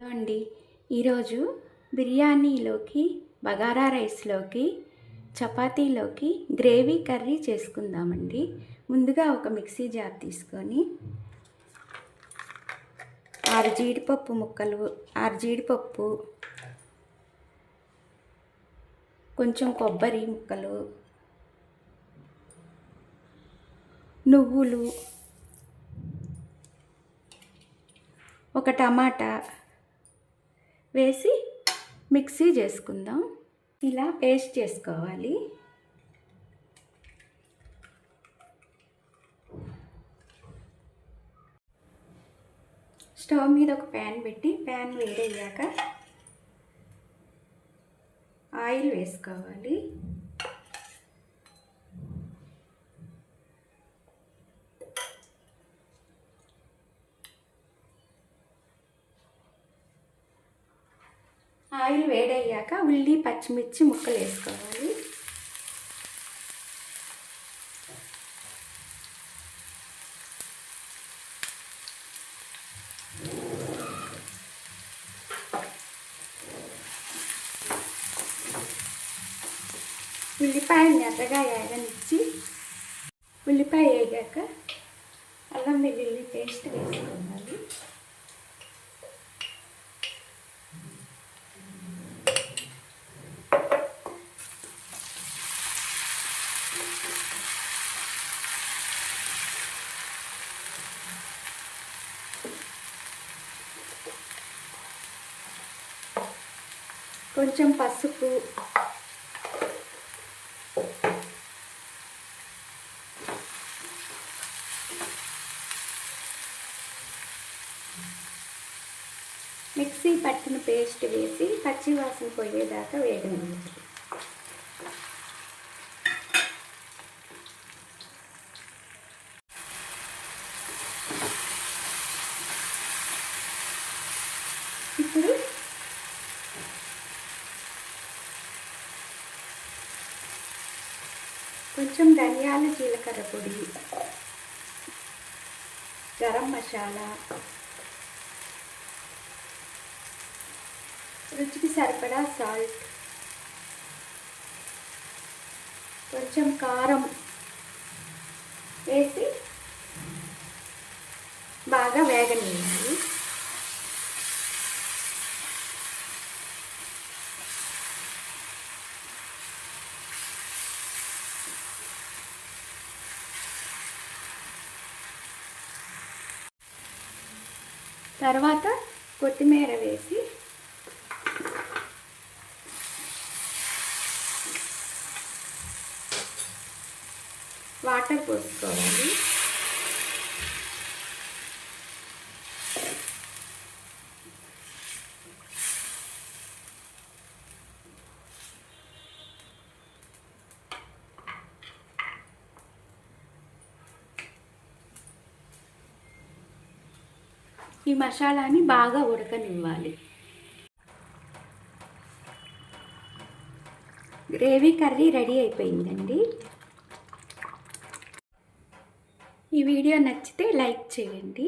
అండి ఈరోజు బిర్యానీలోకి బగారా రైస్లోకి చపాతీలోకి గ్రేవీ కర్రీ చేసుకుందామండి. ముందుగా ఒక మిక్సీ జార్ తీసుకొని ఆరు జీడిపప్పు ముక్కలు ఆరు జీడిపప్పు కొంచెం కొబ్బరి ముక్కలు నువ్వులు ఒక టమాటా వేసి మిక్సీ చేసుకుందాం. ఇలా పేస్ట్ చేసుకోవాలి. స్టవ్ మీద ఒక ప్యాన్ పెట్టి ప్యాన్ వేడయ్యాక ఆయిల్ వేసుకోవాలి. ఆయిల్ వేడయ్యాక ఉల్లి పచ్చిమిర్చి ముక్కలు వేసుకోవాలి. ఉల్లిపాయలు ఎర్రగా వేగనిచ్చి ఉల్లిపాయ వేగాక అల్లం వెల్లుల్లి పేస్ట్ వేసుకోవాలి. కొంచెం పసుపు. మిక్సీ పట్టిన పేస్ట్ వేసి పచ్చి వాసన పోయేదాకా వేగనివ్వాలి. ఇప్పుడు కొంచెం ధనియాల జీలకర్ర పొడి గరం మసాలా రుచికి సరిపడా సాల్ట్ కొంచెం కారం వేసి బాగా వేగనివ్వాలి. తర్వాత కొత్తిమీర వేసి వాటర్ పోసుకోవాలి. ఈ మసాలాని బాగా ఉడకనివ్వాలి. గ్రేవీ కర్రీ రెడీ అయిపోయిందండి. ఈ వీడియో నచ్చితే లైక్ చేయండి.